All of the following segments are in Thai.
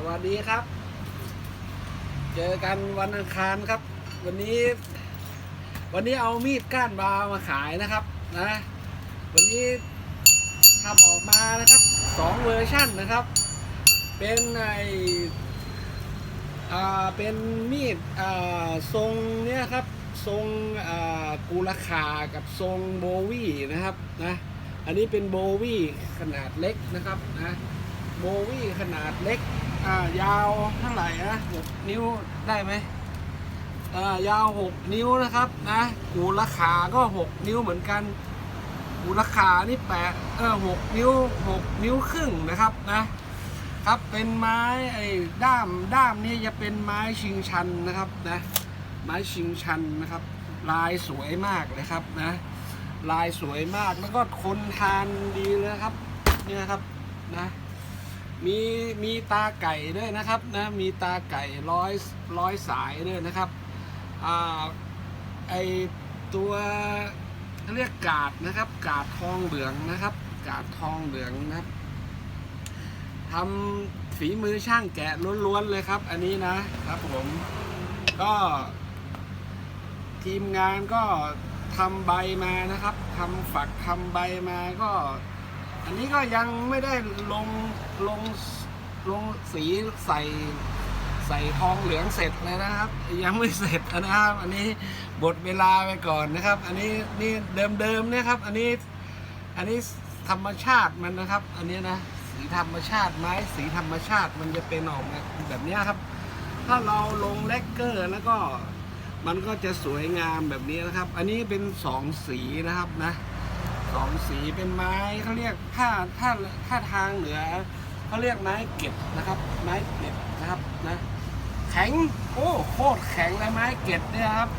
สวัสดีครับ เจอกันวันอังคารครับ วันนี้ วันนี้เอามีดก้านบาวมาขายนะครับนะ วันนี้ทำออกมานะครับสองเวอร์ชั่นนะครับ เป็นไออ่าเป็นมีดอ่าทรงเนี้ยครับทรงอ่ากูราคากับทรงโบวี่นะครับนะอันนี้เป็นโบวี่ขนาดเล็กนะครับนะโบวี่ขนาดเล็ก อ่ายาวเท่าไหร่นะหกนิ้วได้ไหมอ่ายาวหกนิ้วนะครับนะกูราคาก็หกนิ้วเหมือนกันกูราคานี่แปดเออหกนิ้วหกนิ้วครึ่งนะครับนะครับเป็นไม้ไอ้ด้ามด้ามนี่จะเป็นไม้ชิงชันนะครับนะไม้ชิงชันนะครับ ลายสวยมากเลยครับนะลายสวยมากแล้วก็ทนทานดีเลยครับเนี่ยครับนะ มีมีตาไก่ด้วยนะครับนะมีตาไก่ร้อยร้อยสายด้วยนะครับอ่าไอตัวเขาเรียกกาดนะครับ กาดทองเหลืองนะครับ กาดทองเหลืองนะครับทำฝีมือช่างแกะล้วนๆเลยครับ อันนี้นะครับผมก็ทีมงานก็ทำใบมานะครับทำฝักทำใบมาก็ อันนี้ก็ยังไม่ได้ลงลงลงสีใส่ใส่ทองเหลืองเสร็จเลยนะครับ ยังไม่เสร็จนะครับ อันนี้บทเวลาไปก่อนนะครับ อันนี้นี่เดิมๆเนี่ยครับ อันนี้อันนี้ธรรมชาติมันนะครับ อันนี้นะสีธรรมชาติไม้สีธรรมชาติมันจะเป็นออกมาแบบนี้ครับ ถ้าเราลงเลกเกอร์แล้วก็มันก็จะสวยงามแบบนี้นะครับ อันนี้เป็นสองสีนะครับนะ สองสีเป็นไม้เขาเรียกถ้าถ้าถ้าทางเหนือเขาเรียกไม้เก็บนะครับ ไม้เก็บนะครับนะแข็งโอ้โคตรแข็งเลยไม้เก็บเนี่ยครับ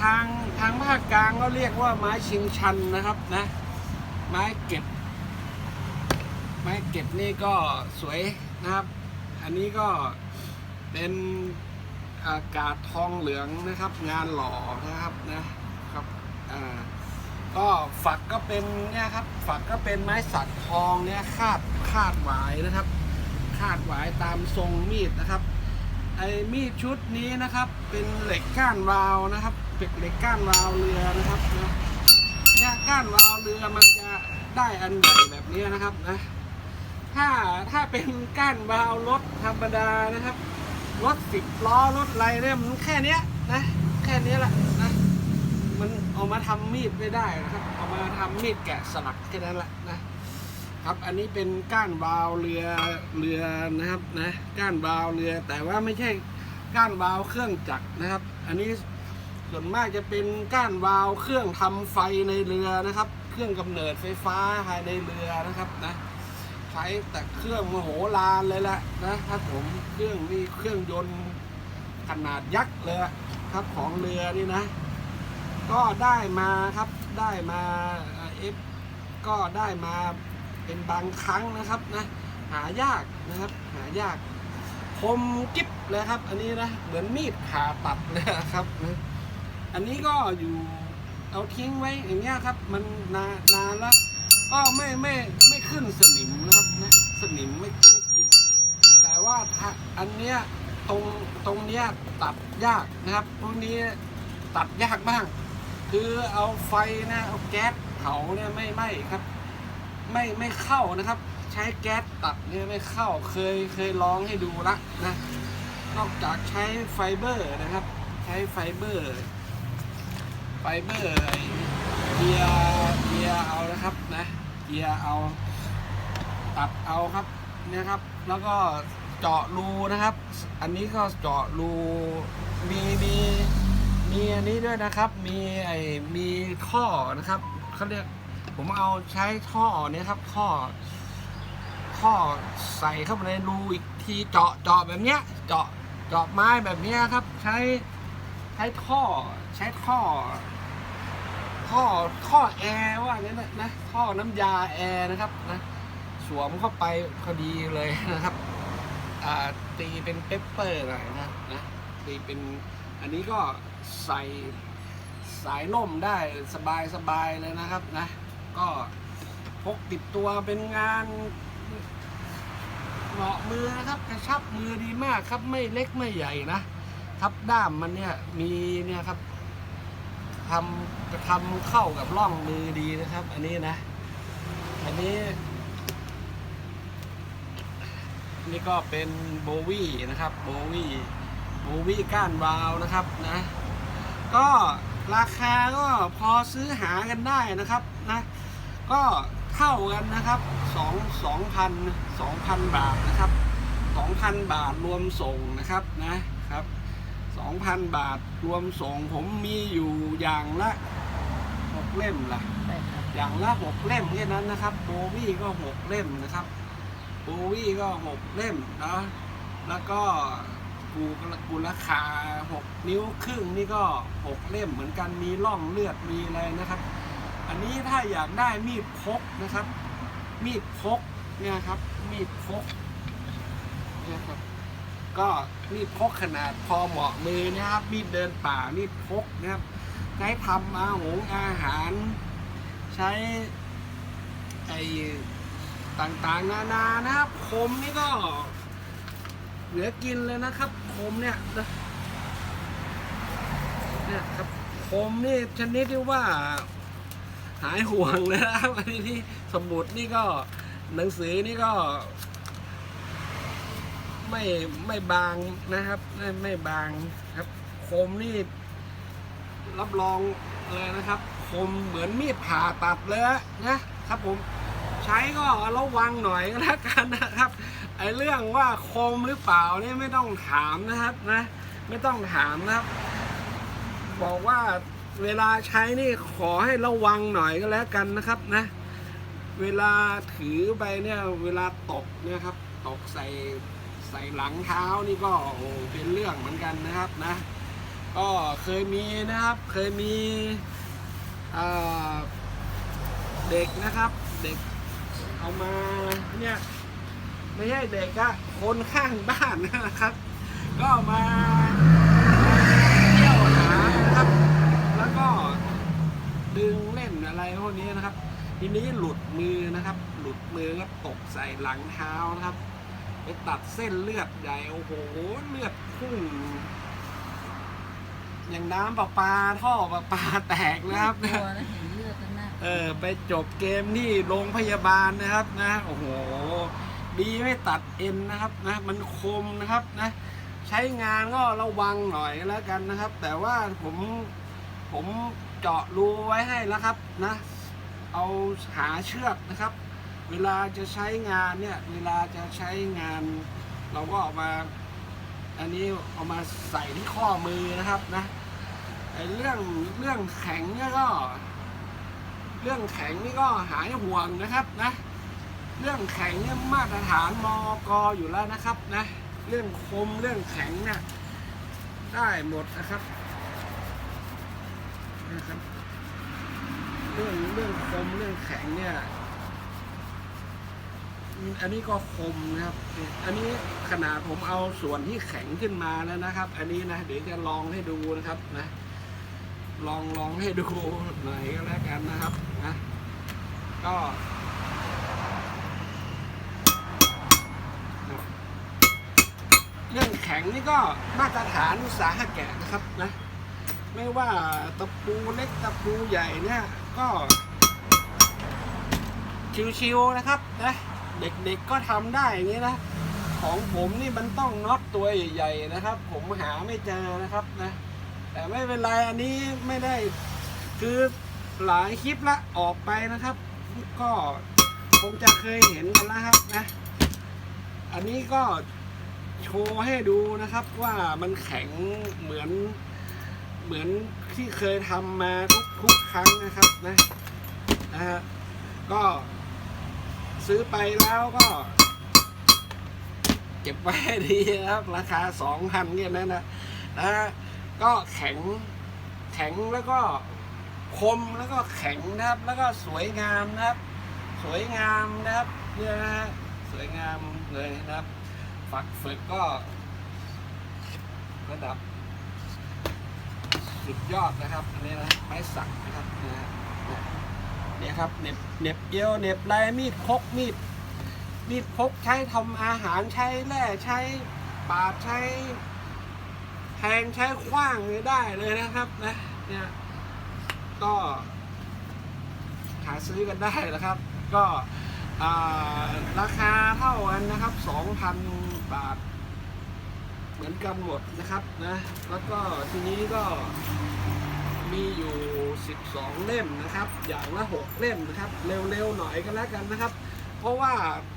ทางทางภาคกลางก็เรียกว่าไม้ชิงชันนะครับนะไม้เก็บ ไม้เก็บนี่ก็สวยนะครับ อันนี้ก็เป็นอากาศทองเหลืองนะครับ งานหล่อนะครับนะครับอ่า ก็ฝักก็เป็นเนี่ยครับ ฝักก็เป็นไม้สักทองเนี่ยคาดคาดหวายนะครับ คาดหวายตามทรงมีดนะครับ ไอ้มีดชุดนี้นะครับ เป็นเหล็กก้านวาวนะครับเป็นเหล็กก้านวาวเรือนะครับนะเนี่ยก้านวาวเรือมันจะได้อันใหญ่แบบนี้นะครับนะถ้าถ้าเป็นก้านวาวรถธรรมดานะครับรถสิบล้อรถไรเนี่ยมันแค่เนี้ยนะแค่นี้แหละ เอามาทำมีดไม่ได้นะครับ เอามาทำมีดแกะสลักแค่นั้นแหละนะครับ อันนี้เป็นก้านวาวเรือเรือนะครับนะก้านวาวเรือ แต่ว่าไม่ใช่ก้านวาวเครื่องจักรนะครับ อันนี้ส่วนมากจะเป็นก้านวาวเครื่องทำไฟในเรือนะครับ เครื่องกำเนิดไฟฟ้าภายในเรือนะครับนะใช้แต่เครื่องมโหฬารเลยแหละนะครับผมเครื่องนี่เครื่องยนต์ขนาดยักษ์เลยครับของเรือนี่นะ ก็ได้มาครับได้มาเอฟก็ได้มาเป็นบางครั้งนะครับนะหายากนะครับหายากคมกิ๊บเลยครับ อันนี้นะเหมือนมีดผ่าตัดเลยครับนะอันนี้ก็อยู่เอาทิ้งไว้อย่างเงี้ยครับ มันนานนานแล้วก็ไม่ไม่ไม่ขึ้นสนิมนะครับนะสนิมไม่ไม่กิน แต่ว่าถ้าอันเนี้ยตรงตรงเนี้ยตัดยากนะครับพวกนี้ตัดยากมาก คือเอาไฟนะเอาแก๊สเผาเนี่ยไม่ไม่ครับ ไม่ไม่เข้านะครับ ใช้แก๊สตัดเนี่ยไม่เข้าเคยเคยลองให้ดูละนะนอกจากใช้ไฟเบอร์นะครับ ใช้ไฟเบอร์ ไฟเบอร์เกียร์เกียร์เอานะครับนะเกียร์เอาตัดเอาครับเนี่ยครับ แล้วก็เจาะรูนะครับ อันนี้ก็เจาะรูมีมี มีอันนี้ด้วยนะครับ มีไอ้มีท่อนะครับเขาเรียกผมเอาใช้ท่อเนี่ยครับท่อท่อใส่เข้าไปในรูอีกทีเจาะเจาะแบบเนี้ย เจาะเจาะไม้แบบเนี้ยครับ ใช้ใช้ท่อใช้ท่อท่อท่อแอร์ว่างั้นนะนะท่อน้ำยาแอร์นะครับนะสวมเข้าไปพอดีเลยนะครับตีเป็นเปปเปอร์หน่อยนะนะตีเป็นอันนี้ก็ ใส่สายล่มได้สบายสบายเลยนะครับนะ ก็พกติดตัวเป็นงานเหมาะมือนะครับกระชับมือดีมากครับไม่เล็กไม่ใหญ่นะครับด้ามมันเนี่ยมีเนี่ยครับทำทำเข้ากับร่องมือดีนะครับ อันนี้นะ อันนี้นี่ก็เป็นโบวี่นะครับโบวี่โบวี่ก้านวาวนะครับนะ ก็ราคาก็พอซื้อหากันได้นะครับนะก็เท่ากันนะครับสองสองพันสองพันบาทนะครับสองพันบาทรวมส่งนะครับนะครับสองพันบาทรวมส่งผมมีอยู่อย่างละหกเล่มละใช่ครับอย่างละหกเล่มแค่นั้นนะครับโบวี่ก็หกเล่มนะครับโบวี่ก็หกเล่มนะแล้วก็ กูกูราคาหกนิ้วครึ่งนี่ก็หกเล่มเหมือนกันมีร่องเลือดมีอะไรนะครับ อันนี้ถ้าอยากได้มีดพกนะครับ มีดพกเนี่ยครับ มีดพกเนี่ยครับก็มีดพกขนาดพอเหมาะมือนะครับ มีดเดินป่ามีดพกนะครับใช้ทำอาหงอาหาร ใช้ไอ้ต่างๆ นานานะครับคมนี่ก็ เหลือกินเลยนะครับ คมเนี่ยนะเนี่ยครับคมนี่ชนิดที่ว่า หายห่วงเลยนะครับอันนี้ที่สมุดนี่ก็หนังสือนี่ก็ ไม่ไม่บางนะครับ ไม่ไม่บางครับ คมนี่ รับรองเลยนะครับ คมเหมือนมีดผ่าตัดเลยนะครับผม ใช้ก็ระวังหน่อยก็แล้วกันนะครับ ไอเรื่องว่าคมหรือเปล่านี่ไม่ต้องถามนะครับนะ ไม่ต้องถามนะครับ บอกว่าเวลาใช้นี่ขอให้ระวังหน่อยก็แล้วกันนะครับนะ เวลาถือไปเนี่ยเวลาตกเนี่ยครับ ตกใส่ใส่หลังเท้านี่ก็โอ้เป็นเรื่องเหมือนกันนะครับนะ ก็เคยมีนะครับ เคยมีเด็กนะครับ เด็กเอามาเนี่ย ไม่ใช่เด็กอะคนข้างบ้านนะครับ ก็เอามาเที่ยวหานะครับ แล้วก็ดึงเล่นอะไรพวกนี้นะครับ ทีนี้หลุดมือนะครับ หลุดมือก็ตกใส่หลังเท้านะครับไปตัดเส้นเลือดใหญ่โอ้โหเลือดพุ่งอย่างน้ำประปาท่อประปาแตกนะครับกลัวนะเห็นเลือดข้างหน้าเออไปจบเกมที่โรงพยาบาลนะครับนะ โอ้โห ดีไม่ตัดเอ็นนะครับนะมันคมนะครับนะใช้งานก็ระวังหน่อยแล้วกันนะครับ แต่ว่าผมผมเจาะรูไว้ให้แล้วครับนะ เอาหาเชือกนะครับ เวลาจะใช้งานเนี่ยเวลาจะใช้งาน เราก็เอามา อันนี้เอามาใส่ที่ข้อมือนะครับนะไอ้เรื่องเรื่องแข็งนี่ก็ เรื่องแข็งนี่ก็หายห่วงนะครับนะ เรื่องแข็งเนี่ยมาตรฐานมอกอยู่แล้วนะครับนะเรื่องคมเรื่องแข็งเนี่ยได้หมดนะครับนะครับ เรื่องเรื่องคมเรื่องแข็งเนี่ยอันนี้ก็คมนะครับ อันนี้ขนาดผมเอาส่วนที่แข็งขึ้นมาแล้วนะครับ อันนี้นะเดี๋ยวจะลองให้ดูนะครับนะ ลองลองให้ดูหน่อยก็แล้วกันนะครับนะก็ เรื่องแข็งนี่ก็มาตรฐานอุตสาหกรรมนะครับนะไม่ว่าตะปูเล็กตะปูใหญ่เนี่ยก็ชิวๆนะครับนะเด็กๆก็ทำได้อย่างนี้นะของผมนี่มันต้องน็อตตัวใหญ่ๆนะครับ ผมหาไม่เจอนะครับนะแต่ไม่เป็นไรอันนี้ไม่ได้คือหลายคลิปละออกไปนะครับ ก็คงจะเคยเห็นกันแล้วครับนะ อันนี้ก็ โชว์ให้ดูนะครับว่ามันแข็งเหมือนเหมือนที่เคยทำมาทุกทุกครั้งนะครับนะนะฮะก็ซื้อไปแล้วก็ เก็บไว้ดีนะครับ ราคาสองพันเนี่ยนะนะนะฮะก็แข็งแข็งแล้วก็คมแล้วก็แข็งนะครับ แล้วก็สวยงามนะครับ สวยงามนะครับเนี่ยนะฮะสวยงามเลยนะครับ ฝักฝึกก็ระดับ สุดยอดนะครับ อันนี้นะไม้สักนะครับนะฮะเนี่ยครับเน็บเน็บเอวเน็บลายมีดพกมีดมีดพกใช้ทำอาหารใช้แร่ใช้ปาดใช้แทงใช้ขว้างเลยได้เลยนะครับนะเนี่ยก็หาซื้อกันได้นะครับ ก็ ราคาเท่ากันนะครับ 2,000 บาท เหมือนกันหมดนะครับนะแล้วก็ทีนี้ก็มีอยู่ 12 เล่มนะครับ อย่างละ 6 เล่มนะครับ เร็วๆหน่อยก็แล้วกันนะครับ เพราะว่า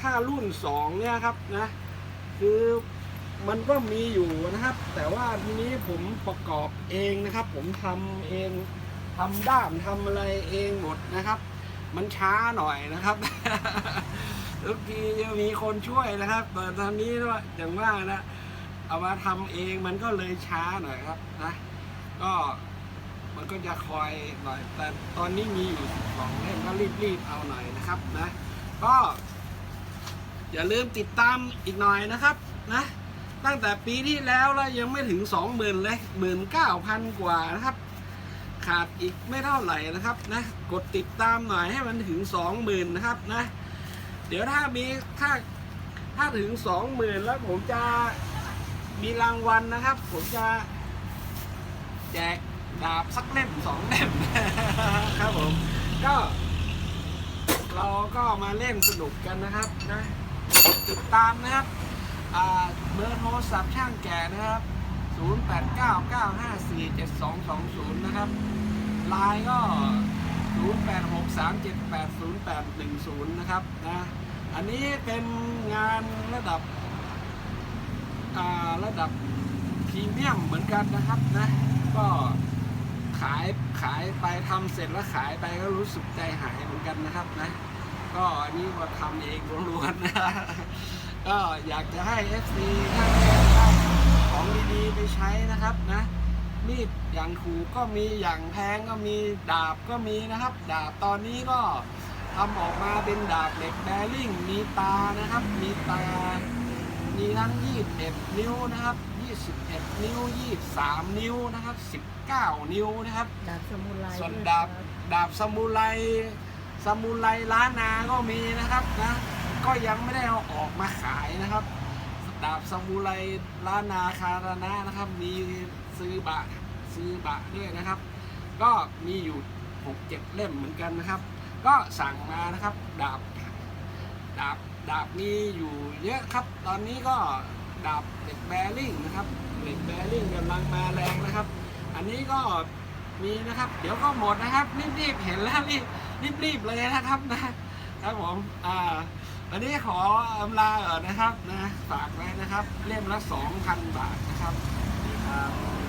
ถ้ารุ่น 2 เนี่ยครับนะคือมันก็มีอยู่นะครับ แต่ว่าทีนี้ผมประกอบเองนะครับ ผมทำเองทำด้ามทำอะไรเองหมดนะครับ มันช้าหน่อยนะครับ ทุกทีจะมีคนช่วยนะครับแต่ตอนนี้ว่าอย่างว่านะเอามาทำเองมันก็เลยช้าหน่อยครับนะก็มันก็จะคอยหน่อย แต่ตอนนี้มีอยู่สองเล่มก็รีบๆเอาหน่อยนะครับนะ ก็อย่าลืมติดตามอีกหน่อยนะครับนะตั้งแต่ปีที่แล้วแล้วยังไม่ถึงสองหมื่นเลยหมื่นเก้าพันกว่านะครับ ขาดอีกไม่เท่าไหร่นะครับนะกดติดตามหน่อยให้มันถึงสองหมื่นนะครับนะเดี๋ยวถ้ามีถ้าถ้าถึงสองหมื่นแล้วผมจะมีรางวัลนะครับ ผมจะแจกดาบสักเล่มสองเล่มครับผมก็ เราก็มาเล่นสนุกกันนะครับนะติดตามนะครับเบอร์โทรศัพท์ช่างแก่นะครับ 0899547220 นะครับไลน์ก็ 0863780810 นะครับนะอันนี้เป็นงานระดับระดับพรีเมียมเหมือนกันนะครับนะก็ขายขายไปทำเสร็จแล้วขายไปก็รู้สึกใจหายเหมือนกันนะครับนะ ก็อันนี้ก็ทำเองล้วนๆนะก็อยากจะให้ FC ท่านได้ ของดีๆไปใช้นะครับนะมีดอย่างถูกก็มีอย่างแพงก็มีดาบก็มีนะครับ ดาบตอนนี้ก็ทำออกมาเป็นดาบเหล็กแบริ่งมีตานะครับ มีตา มีทั้ง 21 นิ้วนะครับ 21 นิ้ว 23 นิ้วนะครับ 19 นิ้วนะครับ ดาบสมุไรส่วนวยดาบครับดาบซามูไรซามูไรล้านนาก็มีนะครับนะก็ยังไม่ได้เอาออกมาขายนะครับ ดาบซามูไรล้านนาคารานะนะครับ มีซื้อบะซื้อบะด้วยนะครับ ก็มีอยู่หกเจ็ดเล่มเหมือนกันนะครับ ก็สั่งมานะครับ ดาบดาบดาบมีอยู่เยอะครับ ตอนนี้ก็ดาบเหล็กแบริ่งนะครับเหล็กแบริ่งกำลังมาแรงนะครับ อันนี้ก็มีนะครับ เดี๋ยวก็หมดนะครับรีบๆเห็นแล้วรีบรีบๆเลยนะครับนะครับผมอ่า อันนี้ขออำลาเออนะครับนะฝากไว้นะครับ เล่มละสองพันบาทนะครับครับ